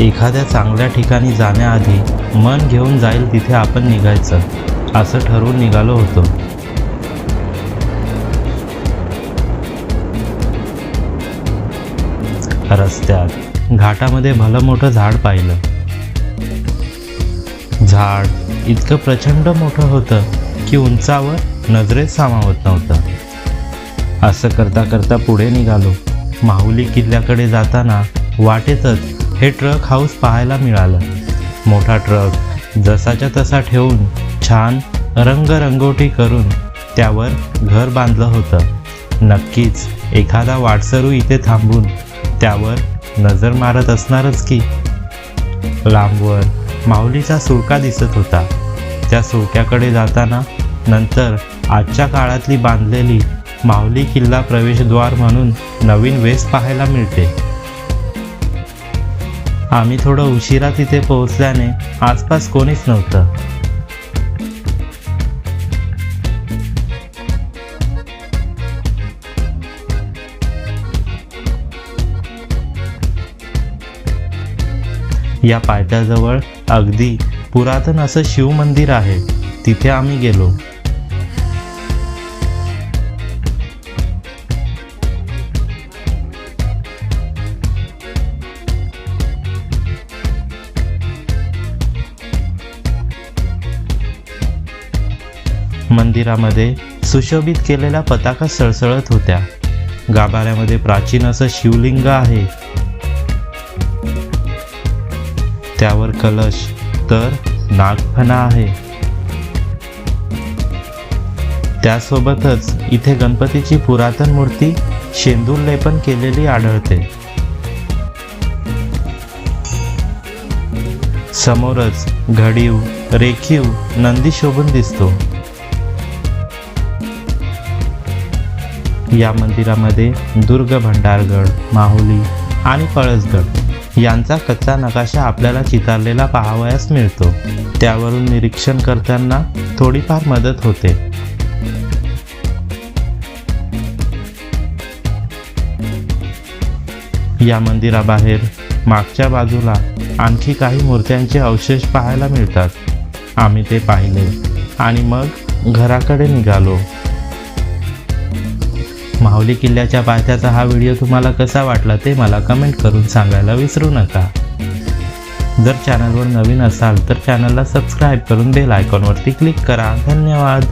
एखाद्या चांगल्या ठिकाणी जाण्याआधी मन घेऊन जाईल तिथे आपण निघायचं असं ठरवून निघालो होतो. रस्त्यात घाटामध्ये भलं मोठं झाड पाहिलं. झाड इतकं प्रचंड मोठं होतं की उंचावर नजरेत सामावत नव्हतं. असं करता करता पुढे निघालो. माहुली किल्ल्याकडे जाताना वाटेतच हे ट्रक हाऊस पाहायला मिळालं. मोठा ट्रक जसाच्या तसा ठेवून छान रंगरंगोटी करून त्यावर घर बांधलं होतं. नक्कीच एखादा वाटसरू इथे थांबून त्यावर नजर मारत असणारच की. लांबवर माऊलीचा सुळका दिसत होता. त्या सुळक्याकडे जाताना नंतर आजच्या काळातली बांधलेली माऊली किल्ला प्रवेशद्वार म्हणून नवीन वेस पाहायला मिळते. आम्ही थोडं उशिरा तिथे पोहोचल्याने आसपास कोणीच नव्हतं. या पायथ्याजवळ अगदी पुरातन असं शिवमंदिर आहे. तिथे आम्ही गेलो. मंदिरामध्ये सुशोभित केलेल्या पताका सळसळत होत्या. गाभाऱ्यामध्ये प्राचीन असं शिवलिंग आहे. त्यावर कलश तर नागफणा आहे. त्यासोबतच इथे गणपतीची पुरातन मूर्ती शेंदूर लेपन केलेली आढळते. समोरच घडीव रेखीव नंदी शोभून दिसतो. या मंदिरामध्ये दुर्ग भंडारगड माहुली आणि पळसगड यांचा कच्चा नकाशा आपल्याला चितारलेला पाहावयास मिळतो. त्यावरून निरीक्षण करताना थोडीफार मदत होते. या मंदिराबाहेर मागच्या बाजूला आणखी काही मूर्त्यांचे अवशेष पाहायला मिळतात. आम्ही ते पाहिले आणि मग घराकडे निघालो. माहुली किल्ल्याच्या पायथ्याचा हा व्हिडिओ तुम्हाला कसा वाटला ते मला कमेंट करून सांगायला विसरू नका. जर चॅनलवर नवीन असाल तर चॅनलला सबस्क्राईब करून बेल आयकॉनवरती क्लिक करा. धन्यवाद.